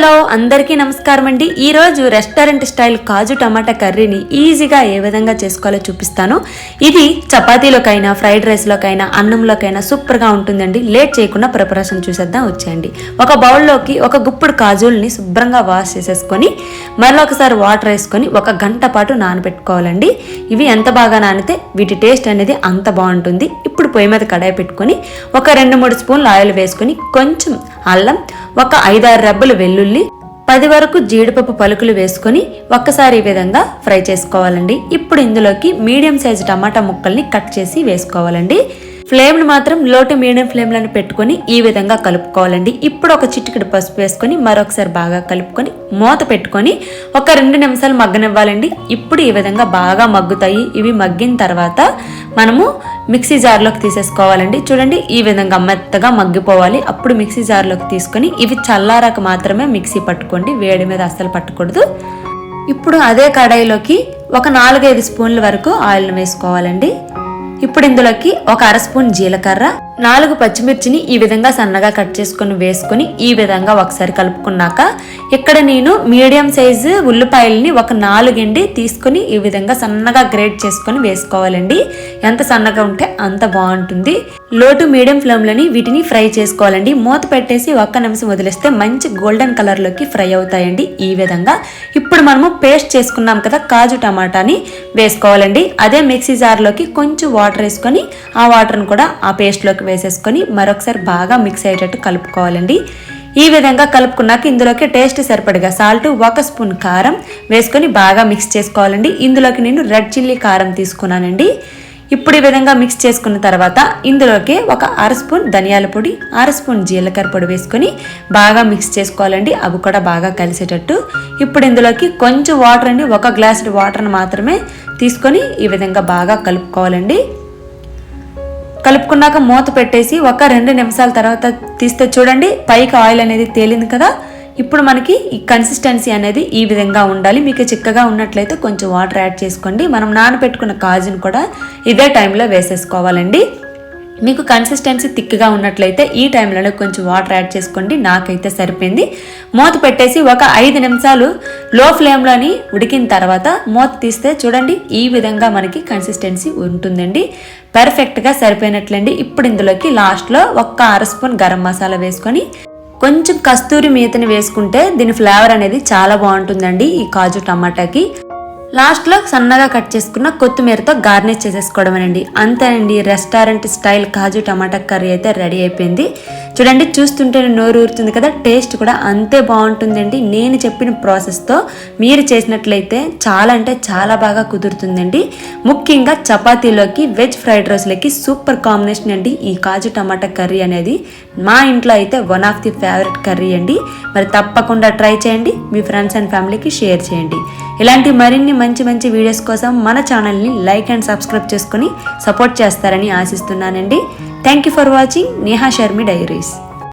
Hello అందరికీ నమస్కారం అండి. ఈరోజు రెస్టారెంట్ స్టైల్ కాజు టమాటా కర్రీని ఈజీగా ఏ విధంగా చేసుకోవాలో చూపిస్తాను. ఇది చపాతీలోకైనా ఫ్రైడ్ రైస్లోకైనా అన్నంలోకైనా సూపర్గా ఉంటుందండి. లేట్ చేయకుండా ప్రిపరేషన్ చూసేద్దాం వచ్చేయండి. ఒక బౌల్లోకి ఒక గుప్పుడు కాజుల్ని శుభ్రంగా వాష్ చేసేసుకొని మరొకసారి వాటర్ వేసుకొని ఒక గంట పాటు నానబెట్టుకోవాలండి. ఇవి ఎంత బాగా నానితే వీటి టేస్ట్ అనేది అంత బాగుంటుంది. ఇప్పుడు పొయ్యి మీద కడాయి పెట్టుకొని ఒక రెండు మూడు స్పూన్లు ఆయిల్ వేసుకొని కొంచెం అల్లం ఒక ఐదారు రెబ్బలు వెల్లుల్లి పది వరకు జీడిపప్పు పలుకులు వేసుకొని ఒక్కసారి ఈ విధంగా ఫ్రై చేసుకోవాలండి. ఇప్పుడు ఇందులోకి మీడియం సైజు టమాటా ముక్కల్ని కట్ చేసి వేసుకోవాలండి. ఫ్లేమ్ని మాత్రం లో టు మీడియం ఫ్లేమ్లను పెట్టుకొని ఈ విధంగా కలుపుకోవాలండి. ఇప్పుడు ఒక చిటికెడు పసుపు వేసుకొని మరొకసారి బాగా కలుపుకొని మూత పెట్టుకొని ఒక రెండు నిమిషాలు మగ్గనివ్వాలండి. ఇప్పుడు ఈ విధంగా బాగా మగ్గుతాయి. ఇవి మగ్గిన తర్వాత మనము మిక్సీ జార్లోకి తీసేసుకోవాలండి. చూడండి ఈ విధంగా మెత్తగా మగ్గిపోవాలి. అప్పుడు మిక్సీ జార్లోకి తీసుకొని ఇవి చల్లారాక మాత్రమే మిక్సీ పట్టుకోండి. వేడి మీద అస్సలు పట్టకూడదు. ఇప్పుడు అదే కడాయిలోకి ఒక నాలుగైదు స్పూన్ల వరకు ఆయిల్ను వేసుకోవాలండి. ఇప్పుడు ఇందులోకి ఒక అర స్పూన్ జీలకర్ర నాలుగు పచ్చిమిర్చిని ఈ విధంగా సన్నగా కట్ చేసుకొని వేసుకొని ఈ విధంగా ఒకసారి కలుపుకున్నాక ఇక్కడ నేను మీడియం సైజు ఉల్లిపాయలని ఒక నాలుగండి తీసుకొని ఈ విధంగా సన్నగా గ్రేట్ చేసుకొని వేసుకోవాలండి. ఎంత సన్నగా ఉంటే అంత బాగుంటుంది. లో టు మీడియం ఫ్లేమ్లోని వీటిని ఫ్రై చేసుకోవాలండి. మూత పెట్టేసి ఒక్క నిమిషం వదిలేస్తే మంచి గోల్డెన్ కలర్లోకి ఫ్రై అవుతాయండి ఈ విధంగా. ఇప్పుడు మనము పేస్ట్ చేసుకున్నాం కదా కాజు టమాటాని వేసుకోవాలండి. అదే మిక్సీ జార్లోకి కొంచెం వాటర్ వేసుకొని ఆ వాటర్ని కూడా ఆ పేస్ట్లోకి వేసేసుకొని మరొకసారి బాగా మిక్స్ అయ్యేటట్టు కలుపుకోవాలండి. ఈ విధంగా కలుపుకున్నాక ఇందులోకి టేస్ట్ సరిపడిగా సాల్ట్ ఒక స్పూన్ కారం వేసుకొని బాగా మిక్స్ చేసుకోవాలండి. ఇందులోకి నేను రెడ్ చిల్లీ కారం తీసుకున్నానండి. ఇప్పుడు ఈ విధంగా మిక్స్ చేసుకున్న తర్వాత ఇందులోకి ఒక అర స్పూన్ ధనియాల పొడి అర స్పూన్ జీలకర్ర పొడి వేసుకొని బాగా మిక్స్ చేసుకోవాలండి. అవి కూడా బాగా కలిసేటట్టు. ఇప్పుడు ఇందులోకి కొంచెం వాటర్ అండి ఒక గ్లాస్ వాటర్ని మాత్రమే తీసుకొని ఈ విధంగా బాగా కలుపుకోవాలండి. కలుపుకున్నాక మూత పెట్టేసి ఒక రెండు నిమిషాల తర్వాత తీస్తే చూడండి పైకి ఆయిల్ అనేది తేలింది కదా. ఇప్పుడు మనకి ఈ కన్సిస్టెన్సీ అనేది ఈ విధంగా ఉండాలి. మీకు చిక్కగా ఉన్నట్లయితే కొంచెం వాటర్ యాడ్ చేసుకోండి. మనం నానబెట్టుకున్న కాజును కూడా ఇదే టైంలో వేసేసుకోవాలండి. మీకు కన్సిస్టెన్సీ థిక్గా ఉన్నట్లయితే ఈ టైంలో కొంచెం వాటర్ యాడ్ చేసుకోండి. నాకైతే సరిపోయింది. మూత పెట్టేసి ఒక ఐదు నిమిషాలు లో ఫ్లేమ్లోని ఉడికిన తర్వాత మూత తీస్తే చూడండి ఈ విధంగా మనకి కన్సిస్టెన్సీ ఉంటుందండి. పర్ఫెక్ట్గా సరిపోయినట్లండి. ఇప్పుడు ఇందులోకి లాస్ట్లో ఒక్క అర స్పూన్ గరం మసాలా వేసుకొని కొంచెం కస్తూరి మేతని వేసుకుంటే దీని ఫ్లేవర్ అనేది చాలా బాగుంటుందండి ఈ కాజు టమాటాకి. లాస్ట్లో సన్నగా కట్ చేసుకున్న కొత్తిమీరతో గార్నిష్ చేసేసుకోవడమేనండి. అంతేనండి restaurant style kaju tomato curry అయితే రెడీ అయిపోయింది. చూడండి చూస్తుంటే నోరు ఊరుతుంది కదా టేస్ట్ కూడా అంతే బాగుంటుందండి. నేను చెప్పిన ప్రాసెస్తో మీరు చేసినట్లయితే చాలా అంటే చాలా బాగా కుదురుతుందండి. ముఖ్యంగా చపాతీలోకి వెజ్ ఫ్రైడ్ రైస్లోకి సూపర్ కాంబినేషన్ అండి ఈ కాజు టమాటా కర్రీ అనేది. మా ఇంట్లో అయితే one of the favourite curry అండి. మరి తప్పకుండా ట్రై చేయండి మీ ఫ్రెండ్స్ అండ్ ఫ్యామిలీకి షేర్ చేయండి. ఇలాంటి మరిన్ని మంచి మంచి వీడియోస్ కోసం మన ఛానల్ని లైక్ అండ్ సబ్స్క్రైబ్ చేసుకొని సపోర్ట్ చేస్తారని ఆశిస్తున్నానండి. Thank you for watching Neha Sharmi diaries